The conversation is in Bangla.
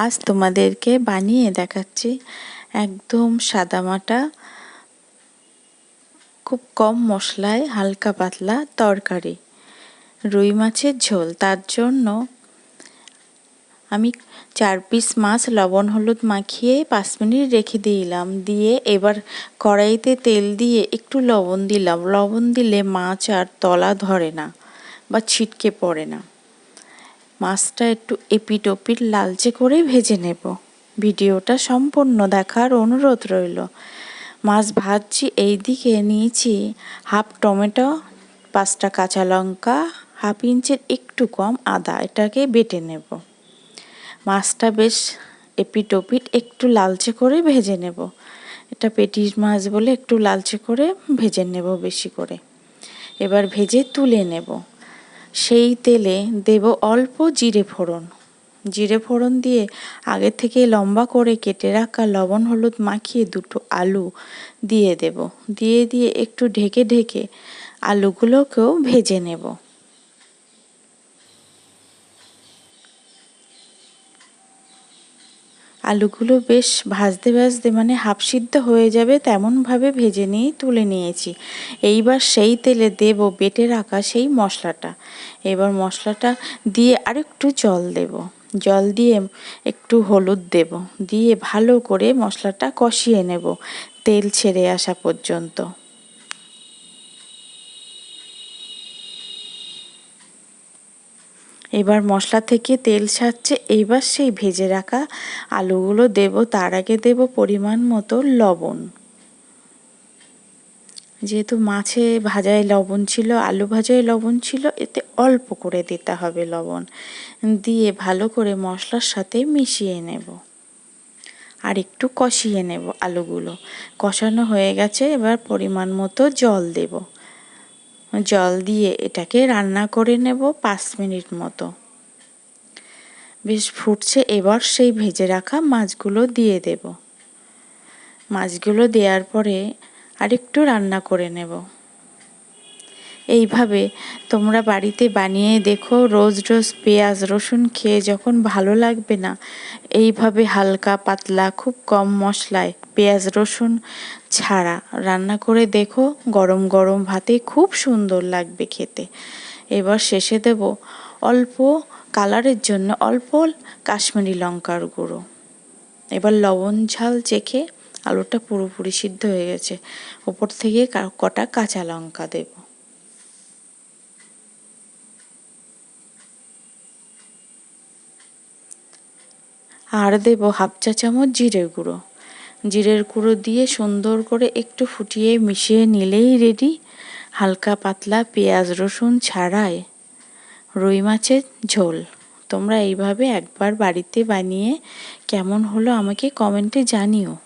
আজ তোমাদেরকে বানিয়ে দেখাচ্ছি একদম সাদামাটা, খুব কম মশলায় হালকা পাতলা তরকারি, রুই মাছের ঝোল। তার জন্য আমি চার পিস মাছ লবণ হলুদ মাখিয়ে পাঁচ মিনিট রেখে দিলাম। দিয়ে এবার কড়াইতে তেল দিয়ে একটু লবণ দিলাম। লবণ দিলে মাছ আর তলা ধরে না বা ছিটকে পড়ে না। মাছটা একটু এপিট ওপিট লালচে করে ভেজে নেব। ভিডিওটা সম্পূর্ণ দেখার অনুরোধ রইল। মাছ ভাজছি এই দিকে নিয়েছি হাফ টমেটো, পাঁচটা কাঁচা লঙ্কা, হাফ ইঞ্চের একটু কম আদা, এটাকে বেটে নেব। মাছটা বেশ এপিট ওপিট একটু লালচে করে ভেজে নেব। এটা পেটির মাছ বলে একটু লালচে করে ভেজে নেব বেশি করে। এবার ভেজে তুলে নেব। সেই তেলে দেব অল্প জিরে ফোড়ন। জিরে ফোড়ন দিয়ে আগে থেকে লম্বা করে কেটে রাখা লবণ হলুদ মাখিয়ে দুটো আলু দিয়ে দেব। দিয়ে দিয়ে একটু ঢেকে ঢেকে আলুগুলোকেও ভেজে নেব। আলুগুলো বেশ ভাজতে ভাজতে মানে হাফ সিদ্ধ হয়ে যাবে, তেমনভাবে ভেজে নিয়ে তুলে নিয়েছি। এইবার সেই তেলে দেব বেটে রাখা সেই মশলাটা। এবার মশলাটা দিয়ে আরেকটু জল দেব। জল দিয়ে একটু হলুদ দেব। দিয়ে ভালো করে মশলাটা কষিয়ে নেব তেল ছেড়ে আসা পর্যন্ত। এবার মশলা থেকে তেল ছাড়ছে এইবার সেই ভেজে রাখা আলুগুলো দেব, তার আগে দেব পরিমাণ মতো লবণ। যেহেতু মাছে ভাজায় লবণ ছিল, আলু ভাজায় লবণ ছিল, এতে অল্প করে দিতে হবে লবণ। দিয়ে ভালো করে মশলার সাথে মিশিয়ে নেব। আর একটু কষিয়ে নেব আলুগুলো। কষানো হয়ে গেছে, এবার পরিমাণ মতো জল দেব। জল দিয়ে এটাকে রান্না করে নেব পাঁচ মিনিট মতো। বেশ ফুটছে, এবার সেই ভেজে রাখা মাছগুলো দিয়ে দেব। মাছগুলো দেওয়ার পরে আরেকটু রান্না করে নেব। এইভাবে তোমরা বাড়িতে বানিয়ে দেখো, রোজ রোজ পেঁয়াজ, রসুন খেয়ে যখন ভালো লাগবে না, এইভাবে হালকা পাতলা, খুব কম মশলায় পেঁয়াজ, রসুন ছাড়া রান্না করে দেখো, গরম গরম ভাতে খুব সুন্দর লাগবে খেতে। এবার শেষে দেব অল্প কালারের জন্য অল্প কাশ্মীরি লঙ্কার গুঁড়ো। এবার লবণ, ঝাল চেখে আলুটা পুরোপুরি সিদ্ধ হয়ে গেছে। ওপর থেকে কটা কাঁচা লঙ্কা দেব। আর দেব হাফ চা চামচ জিরের গুঁড়ো। জিরের গুঁড়ো দিয়ে সুন্দর করে একটু ফুটিয়ে মিশিয়ে নিলেই রেডি হালকা পাতলা পেঁয়াজ রসুন ছাড়াই। রুই মাছের ঝোল। তোমরা এইভাবে একবার বাড়িতে বানিয়ে কেমন হলো আমাকে কমেন্টে জানিও।